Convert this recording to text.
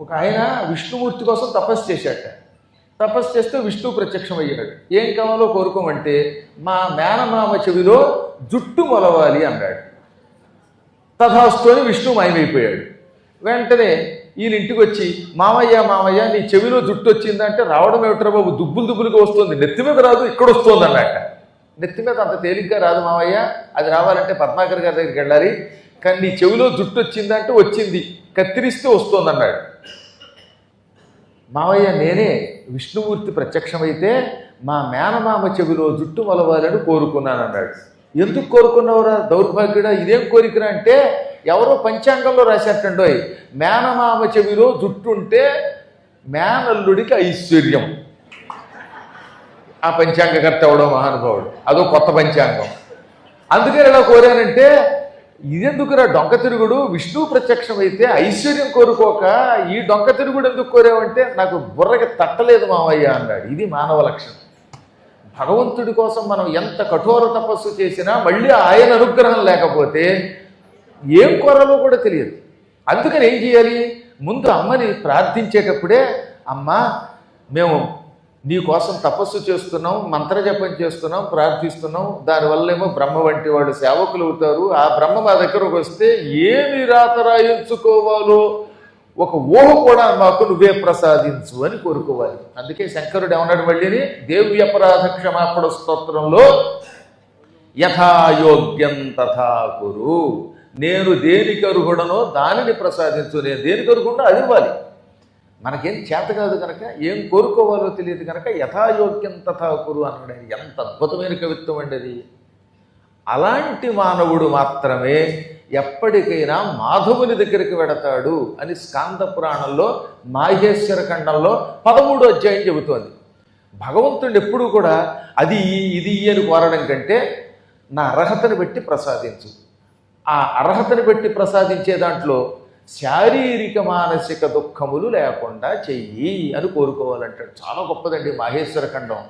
ఒక ఆయన విష్ణుమూర్తి కోసం తపస్సు చేశాట. తపస్సు చేస్తే విష్ణువు ప్రత్యక్షం అయ్యాడు ఏం కావాలో కోరుకోమంటే మా మేనమామ చెవిలో జుట్టు మొలవాలి అన్నాడు. తథాస్తుని విష్ణు మాయమైపోయాడు. వెంటనే ఈయన ఇంటికి వచ్చి మామయ్య మామయ్య నీ చెవిలో జుట్టు వచ్చిందంటే రావడం ఏమిట్రా బాబు? దుబ్బులు దుబ్బులుగా వస్తుంది. నెత్తి మీద రాదు ఇక్కడ వస్తుంది అన్నట్ట నెత్తి మీద అంత తేలిగ్గా రాదు మామయ్య. అది రావాలంటే పద్మాకర్ గారి దగ్గరికి వెళ్ళాలి. కానీ నీ చెవిలో జుట్టు వచ్చిందంటే వచ్చింది. కత్తిరిస్తే వస్తుంది అన్నాడు. మావయ్య నేనే విష్ణుమూర్తి ప్రత్యక్షమైతే మా మేనమామ చెవిలో జుట్టు మొలవాలని కోరుకున్నాను అన్నాడు ఎందుకు కోరుకున్నవరా? దౌర్భాగ్యుడా ఇదేం కోరికరా అంటే ఎవరో పంచాంగంలో రాశారటండోయ్. మేనమామ చెవిలో జుట్టు ఉంటే మేనల్లుడికి ఐశ్వర్యం. ఆ పంచాంగకర్త అవడం మహానుభావుడు. అదో కొత్త పంచాంగం. అందుకని ఇలా కోరానంటే ఇదెందుకురా డొంక తిరుగుడు? విష్ణువు ప్రత్యక్షమైతే ఐశ్వర్యం కోరుకోక ఈ డొంక తిరుగుడు ఎందుకు కోరావంటే నాకు బుర్రకి తట్టలేదు మావయ్య అన్నాడు. ఇది మానవ లక్షణం. భగవంతుడి కోసం మనం ఎంత కఠోర తపస్సు చేసినా మళ్ళీ ఆయన అనుగ్రహం లేకపోతే ఏం కోరాలో కూడా తెలియదు. అందుకని ఏం చేయాలి? ముందు అమ్మని ప్రార్థించేటప్పుడే అమ్మ మేము నీ కోసం తపస్సు చేస్తున్నాం మంత్రజపం చేస్తున్నాం ప్రార్థిస్తున్నాం. దానివల్లేమో బ్రహ్మ వంటి వాడు సేవకులు అవుతారు. ఆ బ్రహ్మ మా దగ్గరకు వస్తే ఏమి రాత రాయించుకోవాలో ఒక ఊహ కూడా మాకు నువ్వే ప్రసాదించు అని కోరుకోవాలి. అందుకే శంకరుడు ఏమన్నాడు మళ్ళీని దేవి అపరాధ క్షమాపణ స్తోత్రంలో యథాయోగ్యం తథా కురు. నేను దేనికి అర్హుడనో దానిని ప్రసాదించు. నేను దేనికి అర్హుడో అది ఇవ్వాలి. మనకేం చేత కాదు కనుక ఏం కోరుకోవాలో తెలియదు కనుక యథాయోగ్యం తథా కురు అన్నాడు ఎంత అద్భుతమైన కవిత్వం అండి అది. అలాంటి మానవుడు మాత్రమే ఎప్పటికైనా మాధవుని దగ్గరికి వెడతాడు అని స్కాంద పురాణంలో మాహేశ్వర ఖండంలో పదమూడు అధ్యాయం చెబుతోంది. భగవంతుడు ఎప్పుడూ కూడా అది ఇది అని కోరడం కంటే నా అర్హతను బట్టి ప్రసాదించు. ఆ అర్హతను బట్టి ప్రసాదించే దాంట్లో శారీరక మానసిక దుఃఖములు లేకుండా చెయ్యి అని కోరుకోవాలంటాడు. చాలా గొప్పదండి మాహేశ్వర ఖండం.